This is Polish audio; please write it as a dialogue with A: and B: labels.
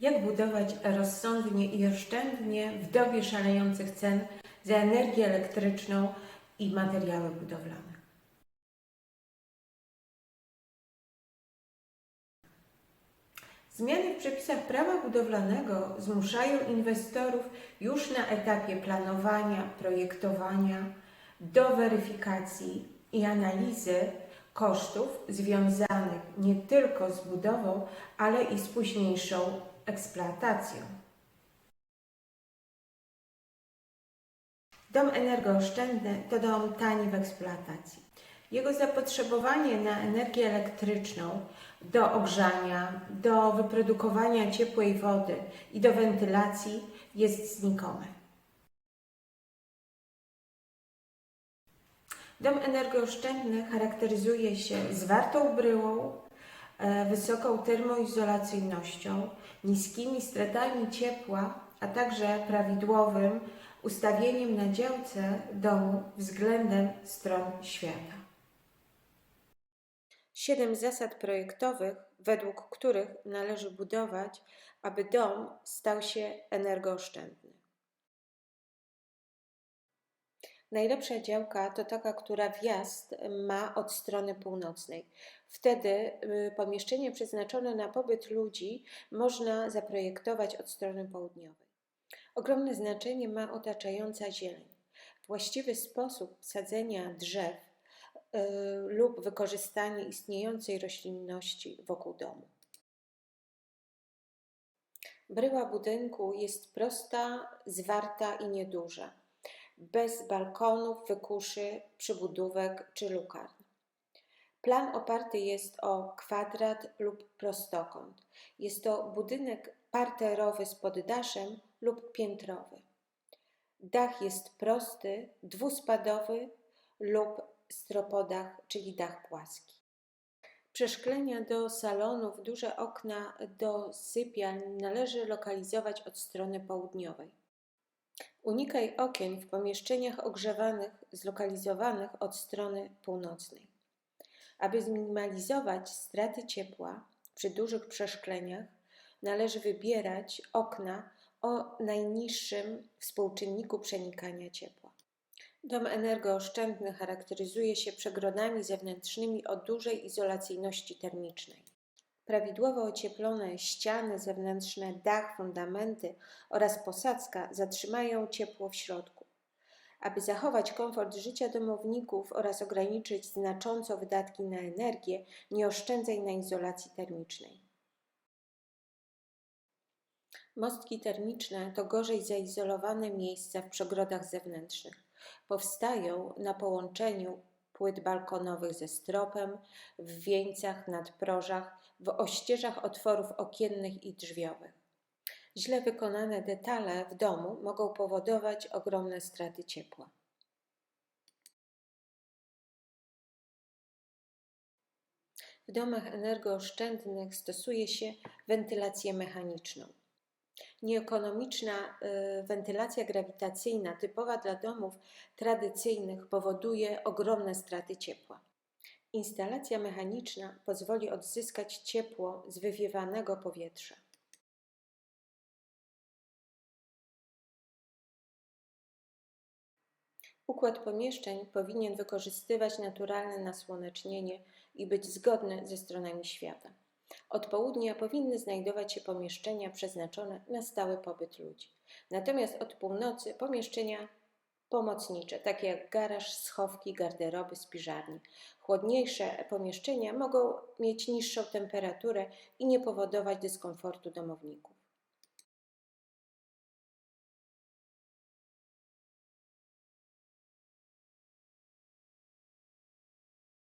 A: Jak budować rozsądnie i oszczędnie w dobie szalejących cen za energię elektryczną i materiały budowlane? Zmiany w przepisach prawa budowlanego zmuszają inwestorów już na etapie planowania, projektowania do weryfikacji i analizy kosztów związanych nie tylko z budową, ale i z późniejszą eksploatacją. Dom energooszczędny to dom tani w eksploatacji. Jego zapotrzebowanie na energię elektryczną do ogrzania, do wyprodukowania ciepłej wody i do wentylacji jest znikome. Dom energooszczędny charakteryzuje się zwartą bryłą, wysoką termoizolacyjnością, niskimi stratami ciepła, a także prawidłowym ustawieniem na działce domu względem stron świata. Siedem zasad projektowych, według których należy budować, aby dom stał się energooszczędny. Najlepsza działka to taka, która wjazd ma od strony północnej. Wtedy y, pomieszczenie przeznaczone na pobyt ludzi można zaprojektować od strony południowej. Ogromne znaczenie ma otaczająca zieleń. Właściwy sposób sadzenia drzew y, lub wykorzystanie istniejącej roślinności wokół domu. Bryła budynku jest prosta, zwarta i nieduża, bez balkonów, wykuszy, przybudówek czy lukarn. Plan oparty jest o kwadrat lub prostokąt. Jest to budynek parterowy z poddaszem lub piętrowy. Dach jest prosty, dwuspadowy lub stropodach, czyli dach płaski. Przeszklenia do salonów, duże okna do sypialń należy lokalizować od strony południowej. Unikaj okien w pomieszczeniach ogrzewanych zlokalizowanych od strony północnej. Aby zminimalizować straty ciepła przy dużych przeszkleniach, należy wybierać okna o najniższym współczynniku przenikania ciepła. Dom energooszczędny charakteryzuje się przegrodami zewnętrznymi o dużej izolacyjności termicznej. Prawidłowo ocieplone ściany zewnętrzne, dach, fundamenty oraz posadzka zatrzymają ciepło w środku. Aby zachować komfort życia domowników oraz ograniczyć znacząco wydatki na energię, nie oszczędzaj na izolacji termicznej. Mostki termiczne to gorzej zaizolowane miejsca w przegrodach zewnętrznych. Powstają na połączeniu płyt balkonowych ze stropem, w wieńcach, nadprożach, w ościeżach otworów okiennych i drzwiowych. Źle wykonane detale w domu mogą powodować ogromne straty ciepła. W domach energooszczędnych stosuje się wentylację mechaniczną. Nieekonomiczna y, wentylacja grawitacyjna, typowa dla domów tradycyjnych, powoduje ogromne straty ciepła. Instalacja mechaniczna pozwoli odzyskać ciepło z wywiewanego powietrza. Układ pomieszczeń powinien wykorzystywać naturalne nasłonecznienie i być zgodny ze stronami świata. Od południa powinny znajdować się pomieszczenia przeznaczone na stały pobyt ludzi. Natomiast od północy pomieszczenia pomocnicze, takie jak garaż, schowki, garderoby, spiżarnie. Chłodniejsze pomieszczenia mogą mieć niższą temperaturę i nie powodować dyskomfortu domowników.